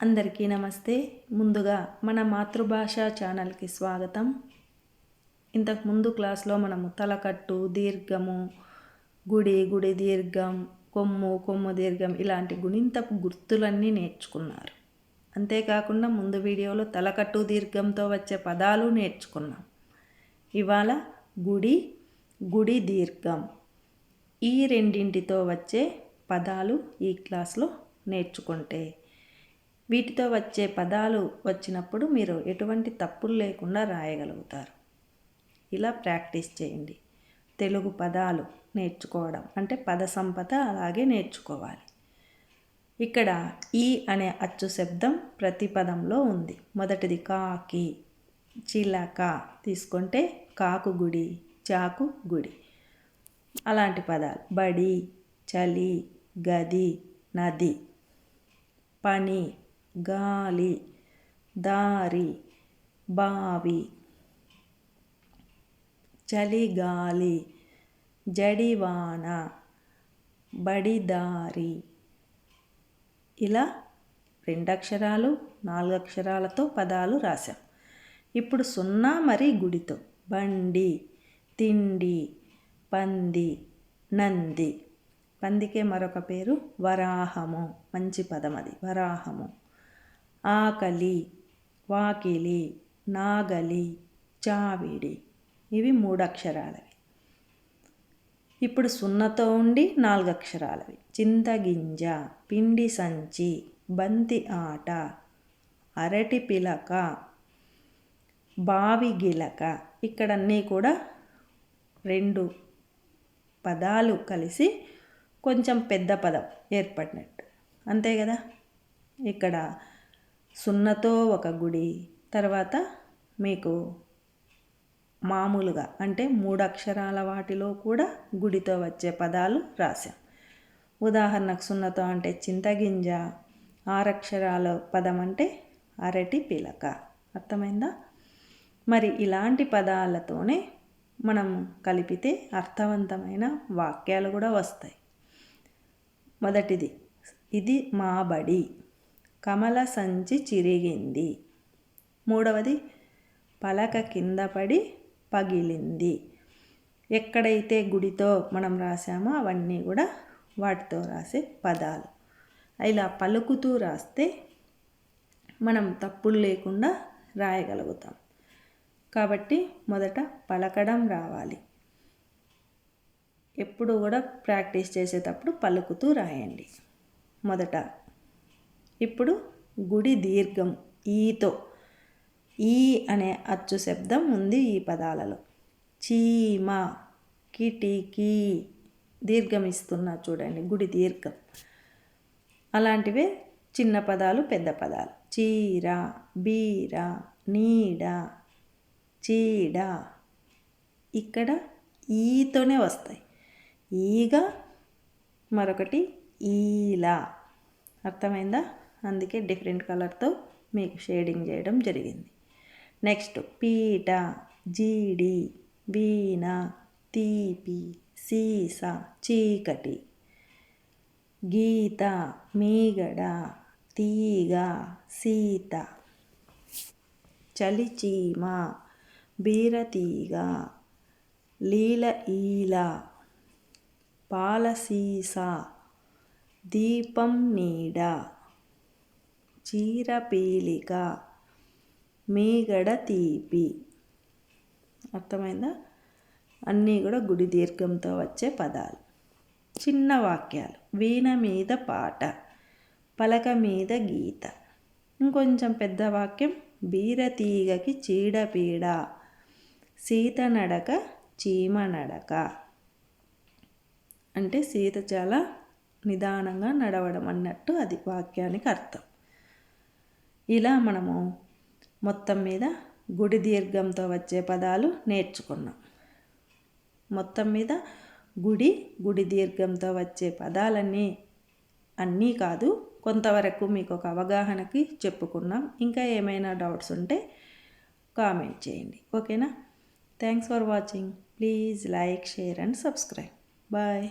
అందరికీ నమస్తే. ముందుగా మన మాతృభాష ఛానల్కి స్వాగతం. ఇంతకు ముందు క్లాస్లో మనము తలకట్టు దీర్ఘము గుడి గుడి దీర్ఘం కొమ్ము కొమ్ము దీర్ఘం ఇలాంటి గుణింతపు గుర్తులన్నీ నేర్చుకున్నారు. అంతేకాకుండా ముందు వీడియోలో తలకట్టు దీర్ఘంతో వచ్చే పదాలు నేర్చుకున్నాం. ఇవాళ గుడి గుడి దీర్ఘం ఈ రెండింటితో వచ్చే పదాలు ఈ క్లాస్లో నేర్చుకుంటే వీటితో వచ్చే పదాలు వచ్చినప్పుడు మీరు ఎటువంటి తప్పులు లేకుండా రాయగలుగుతారు. ఇలా ప్రాక్టీస్ చేయండి. తెలుగు పదాలు నేర్చుకోవడం అంటే పద సంపద అలాగే నేర్చుకోవాలి. ఇక్కడ ఈ అనే అచ్చు శబ్దం ప్రతి పదంలో ఉంది. మొదటిది కాకి చిలక తీసుకుంటే కాకు గుడి చాకు గుడి. అలాంటి పదాలు. బడి చలి గది నది పని గాలి దారి బావి చలిగాలి జడివాన బడిదారి. ఇలా రెండు అక్షరాలు నాలుగు అక్షరాలతో పదాలు రాశాం. ఇప్పుడు సున్నా మరి గుడితో. బండి తిండి పంది నంది. పందికే మరొక పేరు వరాహము. మంచి పదం అది వరాహము. ఆకలి వాకిలి నాగలి చావిడి. ఇవి మూడు అక్షరాలవి ఇప్పుడు సున్నతో ఉండి నాలుగు అక్షరాలవి చింతగింజ పిండి సంచి బంతి ఆట అరటి పిలక బావి గిలక. ఇక్కడన్నీ కూడా రెండు పదాలు కలిసి కొంచెం పెద్ద పదం ఏర్పడినట్టు. అంతే కదా? ఇక్కడ సున్నతో ఒక గుడి. తర్వాత మీకు మామూలుగా అంటే మూడు అక్షరాల వాటిలో కూడా గుడితో వచ్చే పదాలు రాశాం. ఉదాహరణకు సున్నతో అంటే చింతగింజ ఆరక్షరాల పదం అంటే అరటి పిలక. అర్థమైందా? మరి ఇలాంటి పదాలతోనే మనం కలిపితే అర్థవంతమైన వాక్యాలు కూడా వస్తాయి. మొదటిది ఇది మా బడి. కమల సంచి చిరిగింది. మూడవది పలక కింద పడి పగిలింది. ఎక్కడైతే గుడితో మనం రాసామో అవన్నీ కూడా వాటితో రాసే పదాలు. ఇలా పలుకుతూ రాస్తే మనం తప్పులు లేకుండా రాయగలుగుతాం. కాబట్టి మొదట పలకడం రావాలి. ఎప్పుడు కూడా ప్రాక్టీస్ చేసేటప్పుడు పలుకుతూ రాయండి. మొదట ఇప్పుడు గుడి దీర్ఘం ఈతో. ఈ అనే అచ్చు శబ్దం ఉంది ఈ పదాలలో. చీమ కిటికీ దీర్ఘం ఇస్తున్నా చూడండి గుడి దీర్ఘం. అలాంటివే చిన్న పదాలు పెద్ద పదాలు. చీర బీర నీడ చీడ ఇక్కడ ఈతోనే వస్తాయి. ఈగా మరొకటి ఈలా. అర్థమైందా? అందుకే డిఫరెంట్ కలర్తో మీకు షేడింగ్ చేయడం జరిగింది. నెక్స్ట్ పీట జీడి వీణ తీపి సీస చీకటి గీత మీగడ తీగ సీత చలిచీమ బీరతీగ లీల ఈల పాలసీసా దీపం నీడ చీరపీలిక మీగడ తీపి. అర్థమైందా? అన్నీ కూడా గుడి దీర్ఘంతో వచ్చే పదాలు. చిన్న వాక్యాలు. వీణ మీద పాట. పలక మీద గీత. ఇంకొంచెం పెద్ద వాక్యం. బీరతీగకి చీడపీడ సీత నడక చీమ నడక. అంటే సీత చాలా నిదానంగా నడవడం అన్నట్టు అది వాక్యానికి అర్థం. ఇలా మనము మొత్తం మీద గుడి దీర్ఘంతో వచ్చే పదాలు నేర్చుకున్నాం. మొత్తం మీద గుడి గుడి దీర్ఘంతో వచ్చే పదాలన్నీ అన్నీ కాదు కొంతవరకు మీకు ఒక అవగాహనకి చెప్పుకున్నాం. ఇంకా ఏమైనా డౌట్స్ ఉంటే కామెంట్ చేయండి. ఓకేనా? Thanks for watching. Please like share and subscribe. Bye.